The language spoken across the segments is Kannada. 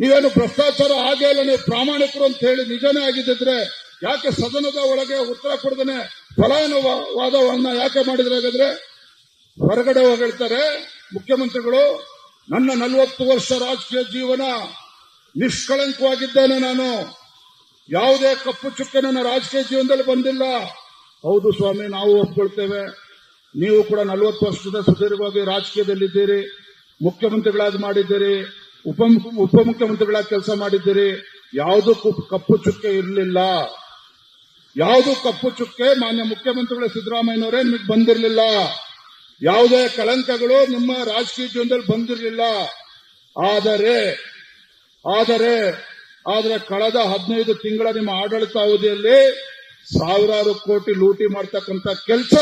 ನೀವೇನು ಭ್ರಷ್ಟಾಚಾರ ಆಗೇ ಇಲ್ಲ, ನೀವು ಪ್ರಾಮಾಣಿಕರು ಅಂತ ಹೇಳಿ ನಿಜನೇ ಆಗಿದ್ದಿದ್ರೆ ಯಾಕೆ ಸದನದ ಒಳಗೆ ಉತ್ತರ ಕೊಡದೇನೆ ಫಲಾನುವಾದವನ್ನ ಯಾಕೆ ಮಾಡಿದ್ರೆ ಹಾಗಾದ್ರೆ? ಹೊರಗಡೆ ಹೋಗಿರ್ತಾರೆ ಮುಖ್ಯಮಂತ್ರಿಗಳು, ನನ್ನ ನಲವತ್ತು ವರ್ಷ ರಾಜಕೀಯ ಜೀವನ ನಿಷ್ಕಳಂಕವಾಗಿದ್ದೇನೆ ನಾನು. ಯಾವುದೇ ಕಪ್ಪು ಚುಕ್ಕೆ ನನ್ನ ರಾಜಕೀಯ ಜೀವನದಲ್ಲಿ ಬಂದಿಲ್ಲ. ಹೌದು ಸ್ವಾಮಿ, ನಾವು ಒಪ್ಕೊಳ್ತೇವೆ. ನೀವು ಕೂಡ ನಲವತ್ತು ವರ್ಷದ ಸುದೀರ್ಘವಾಗಿ ರಾಜಕೀಯದಲ್ಲಿದ್ದೀರಿ, ಮುಖ್ಯಮಂತ್ರಿಗಳಾಗಿ ಮಾಡಿದ್ದೀರಿ. ಉಪ ಉಪಮುಖ್ಯಮಂತ್ರಿಗಳ ಕೆಲಸ ಮಾಡಿದ್ದೀರಿ. ಯಾವುದೂ ಕಪ್ಪು ಚುಕ್ಕೆ ಇರಲಿಲ್ಲ. ಯಾವುದು ಕಪ್ಪು ಚುಕ್ಕೆ ಮಾನ್ಯ ಮುಖ್ಯಮಂತ್ರಿಗಳು, ಸಿದ್ದರಾಮಯ್ಯನವರೇ ನಿಮಗೆ ಬಂದಿರಲಿಲ್ಲ. ಯಾವುದೇ ಕಳಂಕಗಳು ನಿಮ್ಮ ರಾಜಕೀಯ ಜೀವನದಲ್ಲಿ ಬಂದಿರಲಿಲ್ಲ. ಆದರೆ ಆದರೆ ಆದರೆ ಕಳೆದ ಹದಿನೈದು ತಿಂಗಳ ನಿಮ್ಮ ಆಡಳಿತ ಅವಧಿಯಲ್ಲಿ ಸಾವಿರಾರು ಕೋಟಿ ಲೂಟಿ ಮಾಡ್ತಕ್ಕಂಥ ಕೆಲಸ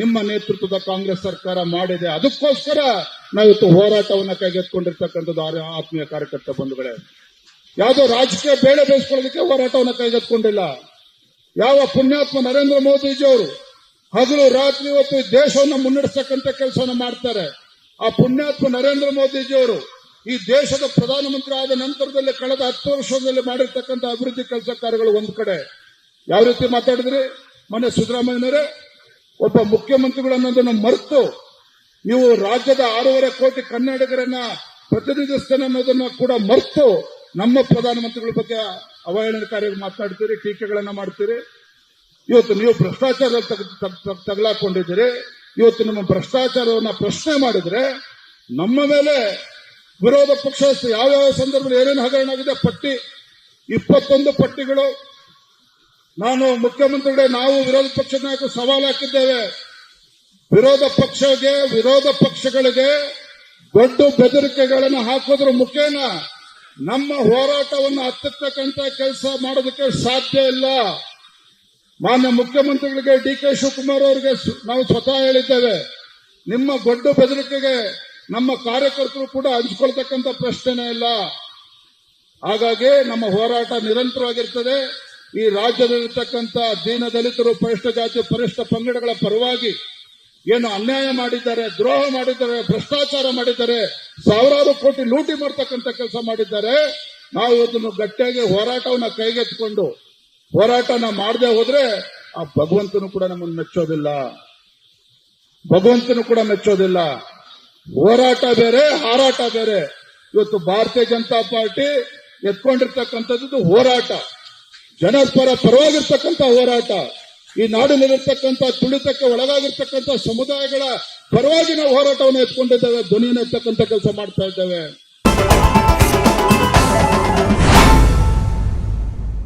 ನಿಮ್ಮ ನೇತೃತ್ವದ ಕಾಂಗ್ರೆಸ್ ಸರ್ಕಾರ ಮಾಡಿದೆ. ಅದಕ್ಕೋಸ್ಕರ ನಾವಿತ್ತು ಹೋರಾಟವನ್ನ ಕೈಗೆತ್ಕೊಂಡಿರ್ತಕ್ಕಂಥದ್ದು ಆ- ಆತ್ಮೀಯ ಕಾರ್ಯಕರ್ತ ಬಂಧುಗಳೇ. ಯಾವುದೋ ರಾಜಕೀಯ ಬೇಳೆ ಬೇಯಿಸ್ಕೊಳ್ಳೋದಕ್ಕೆ ಹೋರಾಟವನ್ನ ಕೈಗೆತ್ಕೊಂಡಿಲ್ಲ ಯಾವ ಪುಣ್ಯಾತ್ಮ ನರೇಂದ್ರ ಮೋದಿಜಿ ಅವರು ಹಗಲು ರಾತ್ರಿ ಈ ದೇಶವನ್ನು ಮುನ್ನಡೆಸತಕ್ಕಂಥ ಕೆಲಸವನ್ನು ಮಾಡ್ತಾರೆ. ಆ ಪುಣ್ಯಾತ್ಮ ನರೇಂದ್ರ ಮೋದಿಜಿ ಅವರು ಈ ದೇಶದ ಪ್ರಧಾನಮಂತ್ರಿ ಆದ ನಂತರದಲ್ಲಿ ಕಳೆದ ಹತ್ತು ವರ್ಷದಲ್ಲಿ ಮಾಡಿರ್ತಕ್ಕಂಥ ಅಭಿವೃದ್ಧಿ ಕೆಲಸ ಕಾರ್ಯಗಳು ಒಂದು ಕಡೆ. ಯಾವ ರೀತಿ ಮಾತಾಡಿದ್ರಿ? ಮೊನ್ನೆ ಸಿದ್ದರಾಮಯ್ಯನವರೇ, ಒಬ್ಬ ಮುಖ್ಯಮಂತ್ರಿಗಳನ್ನೋದನ್ನು ಮರೆತು ನೀವು ರಾಜ್ಯದ ಆರೂವರೆ ಕೋಟಿ ಕನ್ನಡಿಗರನ್ನ ಪ್ರತಿನಿಧಿಸ್ತೇನೆ ಅನ್ನೋದನ್ನ ಕೂಡ ಮರೆತು ನಮ್ಮ ಪ್ರಧಾನಮಂತ್ರಿಗಳ ಬಗ್ಗೆ ಅವಹೇಳನಕಾರಿ ಮಾತನಾಡ್ತೀರಿ ಟೀಕೆಗಳನ್ನ ಮಾಡ್ತೀರಿ. ಇವತ್ತು ನೀವು ಭ್ರಷ್ಟಾಚಾರ ತಗಲಾಕೊಂಡಿದ್ದೀರಿ. ಇವತ್ತು ನಿಮ್ಮ ಭ್ರಷ್ಟಾಚಾರವನ್ನ ಪ್ರಶ್ನೆ ಮಾಡಿದ್ರೆ ನಮ್ಮ ಮೇಲೆ ವಿರೋಧ ಪಕ್ಷ ಯಾವ್ಯಾವ ಸಂದರ್ಭದಲ್ಲಿ ಏನೇನು ಹಗರಣ ಆಗಿದೆ, ಪಟ್ಟಿ, ಇಪ್ಪತ್ತೊಂದು ಪಟ್ಟಿಗಳು. ನಾನು ಮುಖ್ಯಮಂತ್ರಿಗಳೇ, ನಾವು ವಿರೋಧ ಪಕ್ಷದ ನಾಯಕರು ಸವಾಲು ಹಾಕಿದ್ದೇವೆ. ವಿರೋಧ ಪಕ್ಷಗೆ, ವಿರೋಧ ಪಕ್ಷಗಳಿಗೆ ದೊಡ್ಡ ಬೆದರಿಕೆಗಳನ್ನು ಹಾಕೋದ್ರ ಮುಖೇನ ನಮ್ಮ ಹೋರಾಟವನ್ನು ಹತ್ತಿರ್ತಕ್ಕಂಥ ಕೆಲಸ ಮಾಡೋದಕ್ಕೆ ಸಾಧ್ಯ ಇಲ್ಲ. ಮಾನ್ಯ ಮುಖ್ಯಮಂತ್ರಿಗಳಿಗೆ ಡಿ ಕೆ ಶಿವಕುಮಾರ್ ಅವರಿಗೆ ನಾವು ಸ್ವತಃ ಹೇಳಿದ್ದೇವೆ. ನಿಮ್ಮ ದೊಡ್ಡ ಬೆದರಿಕೆಗೆ ನಮ್ಮ ಕಾರ್ಯಕರ್ತರು ಕೂಡ ಹಂಚಿಕೊಳ್ತಕ್ಕಂಥ ಪ್ರಶ್ನೆನೇ ಇಲ್ಲ. ಹಾಗಾಗಿ ನಮ್ಮ ಹೋರಾಟ ನಿರಂತರವಾಗಿರ್ತದೆ. ಈ ರಾಜ್ಯದಲ್ಲಿರ್ತಕ್ಕಂಥ ದೀನ ದಲಿತರು, ಪರಿಷ್ಠ ಜಾತಿ, ಪರಿಷ್ಠ ಪಂಗಡಗಳ ಪರವಾಗಿ ಏನು ಅನ್ಯಾಯ ಮಾಡಿದ್ದಾರೆ, ದ್ರೋಹ ಮಾಡಿದ್ದಾರೆ, ಭ್ರಷ್ಟಾಚಾರ ಮಾಡಿದ್ದಾರೆ, ಸಾವಿರಾರು ಕೋಟಿ ಲೂಟಿ ಮಾಡ್ತಕ್ಕಂಥ ಕೆಲಸ ಮಾಡಿದ್ದಾರೆ, ನಾವು ಇದನ್ನು ಗಟ್ಟಿಯಾಗಿ ಹೋರಾಟವನ್ನ ಕೈಗೆತ್ತಿಕೊಂಡು ಹೋರಾಟನ ಮಾಡದೆ ಹೋದ್ರೆ ಆ ಭಗವಂತನು ಕೂಡ ನಮ್ಮನ್ನು ಮೆಚ್ಚೋದಿಲ್ಲ. ಭಗವಂತನು ಕೂಡ ಮೆಚ್ಚೋದಿಲ್ಲ. ಹೋರಾಟ ಬೇರೆ, ಹಾರಾಟ ಬೇರೆ. ಇವತ್ತು ಭಾರತೀಯ ಜನತಾ ಪಾರ್ಟಿ ಎತ್ಕೊಂಡಿರ್ತಕ್ಕಂಥದ್ದು ಹೋರಾಟ. ಜನಪರ ಪರವಾಗಿರ್ತಕ್ಕಂಥ ಹೋರಾಟ. ಈ ನಾಡಿನಲ್ಲಿರ್ತಕ್ಕಂಥ ತುಳಿತಕ್ಕೆ ಒಳಗಾಗಿರ್ತಕ್ಕಂಥ ಸಮುದಾಯಗಳ ಪರವಾಗಿ ನಾವು ಹೋರಾಟವನ್ನು ಎತ್ಕೊಂಡಿದ್ದೇವೆ ಧ್ವನಿಯನ್ನು ಎತ್ತಕ್ಕಂಥ ಕೆಲಸ ಮಾಡ್ತಾ ಇದ್ದೇವೆ.